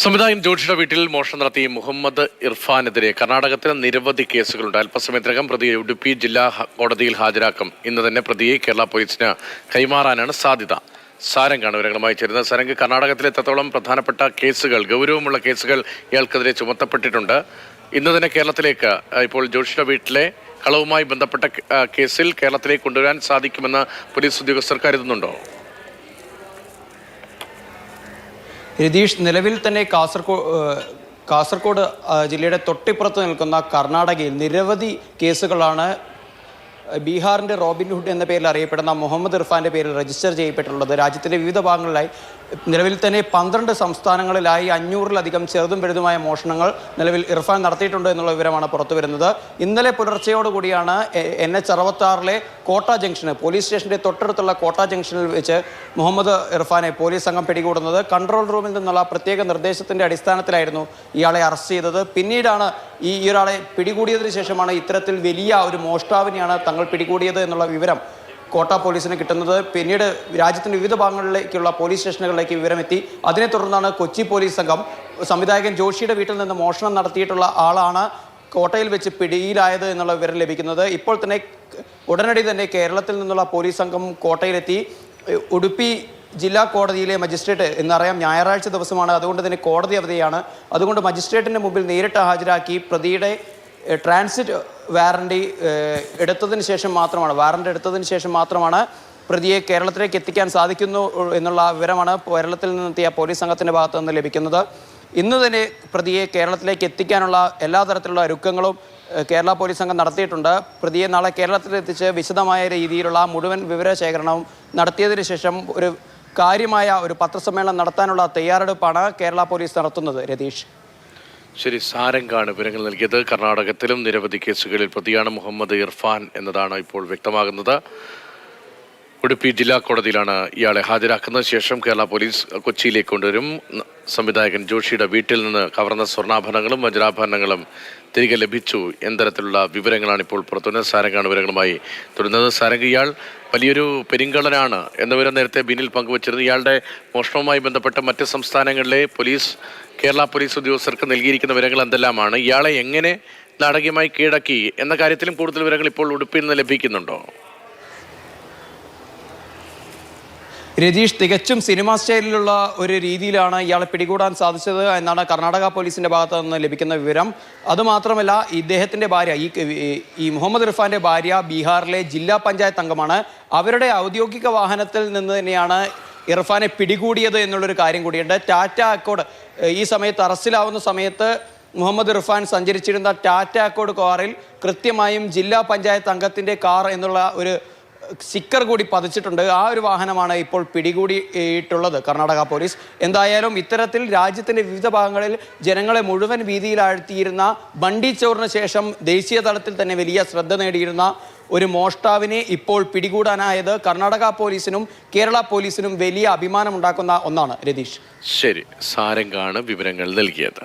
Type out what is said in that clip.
സംവിധായകൻ ജോഷിയുടെ വീട്ടിൽ മോഷണം നടത്തി മുഹമ്മദ് ഇർഫാനെതിരെ കർണാടകത്തിൽ നിരവധി കേസുകളുണ്ട്. അല്പസമയത്തിനകം പ്രതിയെ ഉടുപ്പി ജില്ലാ കോടതിയിൽ ഹാജരാക്കും. ഇന്ന് തന്നെ പ്രതിയെ കേരള പോലീസിന് കൈമാറാനാണ് സാധ്യത. സാരംഗാണ് വിവരങ്ങളുമായി ചേരുന്നത്. സാരംഗ് കർണാടകത്തിലെ എത്രത്തോളം പ്രധാനപ്പെട്ട കേസുകൾ ഗൗരവമുള്ള കേസുകൾ ഇയാൾക്കെതിരെ ചുമത്തപ്പെട്ടിട്ടുണ്ട്? ഇന്ന് തന്നെ കേരളത്തിലേക്ക് ഇപ്പോൾ ജോഷിയുടെ വീട്ടിലെ കളവുമായി ബന്ധപ്പെട്ട കേസിൽ കേരളത്തിലേക്ക് കൊണ്ടുവരാൻ സാധിക്കുമെന്ന് പോലീസ് ഉദ്യോഗസ്ഥർ കരുതുന്നുണ്ടോ? രതീഷ് നിലവിൽ തന്നെ കാസർഗോഡ് കാസർഗോഡ് ജില്ലയുടെ തൊട്ടിപ്പുറത്ത് നിൽക്കുന്ന കർണാടകയിൽ നിരവധി കേസുകളാണ് ബീഹാറിന്റെ റോബിൻഹുഡ് എന്ന പേരിൽ അറിയപ്പെടുന്ന മുഹമ്മദ് ഇർഫാന്റെ പേരിൽ രജിസ്റ്റർ ചെയ്യപ്പെട്ടിട്ടുള്ളത്. രാജ്യത്തിന്റെ വിവിധ ഭാഗങ്ങളിലായി നിലവിൽ തന്നെ പന്ത്രണ്ട് സംസ്ഥാനങ്ങളിലായി അഞ്ഞൂറിലധികം ചെറുതും വലുതുമായ മോഷണങ്ങൾ നിലവിൽ ഇർഫാൻ നടത്തിയിട്ടുണ്ട് എന്നുള്ള വിവരമാണ് പുറത്തുവരുന്നത് ഇന്നലെ പുലർച്ചയോടുകൂടിയാണ് എൻ എച്ച് അറുപത്താറിലെ കോട്ട ജംഗ്ഷന് പോലീസ് സ്റ്റേഷന്റെ തൊട്ടടുത്തുള്ള കോട്ട ജംഗ്ഷനിൽ വെച്ച് മുഹമ്മദ് ഇർഫാനെ പോലീസ് സംഘം പിടികൂടുന്നത്. കൺട്രോൾ റൂമിൽ നിന്നുള്ള പ്രത്യേക നിർദ്ദേശത്തിന്റെ അടിസ്ഥാനത്തിലായിരുന്നു ഇയാളെ അറസ്റ്റ് ചെയ്തത്. പിന്നീടാണ് ഈ ഒരാളെ പിടികൂടിയതിനു ശേഷമാണ് ഇത്തരത്തിൽ വലിയ ഒരു മോഷ്ടാവിനെയാണ് തങ്ങൾ പിടികൂടിയത് എന്നുള്ള വിവരം കോട്ട പോലീസിന് കിട്ടുന്നത്. പിന്നീട് രാജ്യത്തിന്റെ വിവിധ ഭാഗങ്ങളിലേക്കുള്ള പോലീസ് സ്റ്റേഷനുകളിലേക്ക് വിവരമെത്തി. അതിനെ തുടർന്നാണ് കൊച്ചി പോലീസ് സംഘം സംവിധായകൻ ജോഷിയുടെ വീട്ടിൽ നിന്ന് മോഷണം നടത്തിയിട്ടുള്ള ആളാണ് കോട്ടയിൽ വെച്ച് പിടിയിലായത് എന്നുള്ള വിവരം ലഭിക്കുന്നത്. ഇപ്പോൾ തന്നെ ഉടനടി തന്നെ കേരളത്തിൽ നിന്നുള്ള പോലീസ് സംഘം കോട്ടയിലെത്തി. ഉടുപ്പി ജില്ലാ കോടതിയിലെ മജിസ്ട്രേറ്റ് എന്നറിയാം ഞായറാഴ്ച ദിവസമാണ്. അതുകൊണ്ട് തന്നെ കോടതി അവധിയാണ്. അതുകൊണ്ട് മജിസ്ട്രേറ്റിന്റെ മുമ്പിൽ നേരിട്ട് ഹാജരാക്കി പ്രതിയുടെ ട്രാൻസിറ്റ് വാറണ്ടി എടുത്തതിന് ശേഷം മാത്രമാണ് വാറണ്ടി എടുത്തതിന് ശേഷം മാത്രമാണ് പ്രതിയെ കേരളത്തിലേക്ക് എത്തിക്കാൻ സാധിക്കുന്നു എന്നുള്ള വിവരമാണ് കേരളത്തിൽ നിന്നെത്തിയ പോലീസ് സംഘത്തിന്റെ ഭാഗത്തു നിന്ന് ലഭിക്കുന്നത്. ഇന്ന് തന്നെ പ്രതിയെ കേരളത്തിലേക്ക് എത്തിക്കാനുള്ള എല്ലാ തരത്തിലുള്ള ഒരുക്കങ്ങളും കേരള പോലീസ് സംഘം നടത്തിയിട്ടുണ്ട്. പ്രതിയെ നാളെ കേരളത്തിലെത്തിച്ച് വിശദമായ രീതിയിലുള്ള മുഴുവൻ വിവരശേഖരണവും നടത്തിയതിനു ശേഷം ഒരു കാര്യമായ ഒരു പത്രസമ്മേളനം നടത്താനുള്ള തയ്യാറെടുപ്പാണ് കേരള പോലീസ് നടത്തുന്നത് രതീഷ്. ശരി സാരംഗാണ് വിവരങ്ങൾ നൽകിയത്. കർണാടകത്തിലും നിരവധി കേസുകളിൽ പ്രതിയാണ് മുഹമ്മദ് ഇർഫാൻ എന്നതാണ് ഇപ്പോൾ വ്യക്തമാകുന്നത്. ഉടുപ്പി ജില്ലാ കോടതിയിലാണ് ഇയാളെ ഹാജരാക്കുന്ന ശേഷം കേരള പോലീസ് കൊച്ചിയിലേക്ക് കൊണ്ടുവരും. സംവിധായകൻ ജോഷിയുടെ വീട്ടിൽ നിന്ന് കവർന്ന സ്വർണാഭരണങ്ങളും വജ്രാഭരണങ്ങളും തിരികെ ലഭിച്ചു. എന്തരത്തിലുള്ള വിവരങ്ങളാണ് ഇപ്പോൾ പുറത്തുവരുന്നത്? സാരംഗാണ് വിവരങ്ങളുമായി തുടരുന്നത്. സാരംഗ് ഇയാൾ വലിയൊരു പെരിങ്കളനാണ് എന്ന വിവരം നേരത്തെ ബിന്നിൽ പങ്കുവച്ചിരുന്നു. ഇയാളുടെ മോഷണവുമായി ബന്ധപ്പെട്ട മറ്റ് സംസ്ഥാനങ്ങളിലെ പോലീസ് കേരള പോലീസ് ഉദ്യോഗസ്ഥർക്ക് നൽകിയിരിക്കുന്ന വിവരങ്ങൾ എന്തെല്ലാമാണ്? ഇയാളെ എങ്ങനെ നാടകീയമായി കീഴടക്കി? എന്ന കാര്യത്തിലും കൂടുതൽ വിവരങ്ങൾ ഇപ്പോൾ ഉടുപ്പിൽ നിന്ന് ലഭിക്കുന്നുണ്ടോ? രതീഷ് തികച്ചും സിനിമാ സ്റ്റൈലിലുള്ള ഒരു രീതിയിലാണ് ഇയാളെ പിടികൂടാൻ സാധിച്ചത് എന്നാണ് കർണാടക പോലീസിന്റെ ഭാഗത്ത് നിന്ന് ലഭിക്കുന്ന വിവരം. അതുമാത്രമല്ല ഇദ്ദേഹത്തിന്റെ ഭാര്യ ഈ ഈ മുഹമ്മദ് ഇർഫാന്റെ ഭാര്യ ബീഹാറിലെ ജില്ലാ പഞ്ചായത്ത് അംഗമാണ്. അവരുടെ ഔദ്യോഗിക വാഹനത്തിൽ നിന്ന് തന്നെയാണ് ഇർഫാനെ പിടികൂടിയത് എന്നുള്ളൊരു കാര്യം കൂടിയുണ്ട്. ടാറ്റ അക്കോഡ് ഈ സമയത്ത് അറസ്റ്റിലാവുന്ന സമയത്ത് മുഹമ്മദ് ഇർഫാൻ സഞ്ചരിച്ചിരുന്ന ടാറ്റ അക്കോഡ് കാറിൽ കൃത്യമായും ജില്ലാ പഞ്ചായത്ത് അംഗത്തിന്റെ കാർ എന്നുള്ള ഒരു സ്റ്റിക്കർ കൂടി പതിച്ചിട്ടുണ്ട്. ആ ഒരു വാഹനമാണ് ഇപ്പോൾ പിടികൂടിയിട്ടുള്ളത് കർണാടക പോലീസ്. എന്തായാലും ഇത്തരത്തിൽ രാജ്യത്തിന്റെ വിവിധ ഭാഗങ്ങളിൽ ജനങ്ങളെ മുഴുവൻ ഭീതിയിലാഴ്ത്തിയിരുന്ന ബണ്ടി ചോറിന് ശേഷം ദേശീയ തലത്തിൽ തന്നെ വലിയ ശ്രദ്ധ നേടിയിരുന്ന ഒരു മോഷ്ടാവിനെ ഇപ്പോൾ പിടികൂടാനായത് കർണാടക പോലീസിനും കേരള പോലീസിനും വലിയ അഭിമാനമുണ്ടാക്കുന്ന ഒന്നാണ് രതീഷ്. ശരി സാരംഗാണ് വിവരങ്ങൾ നൽകിയത്.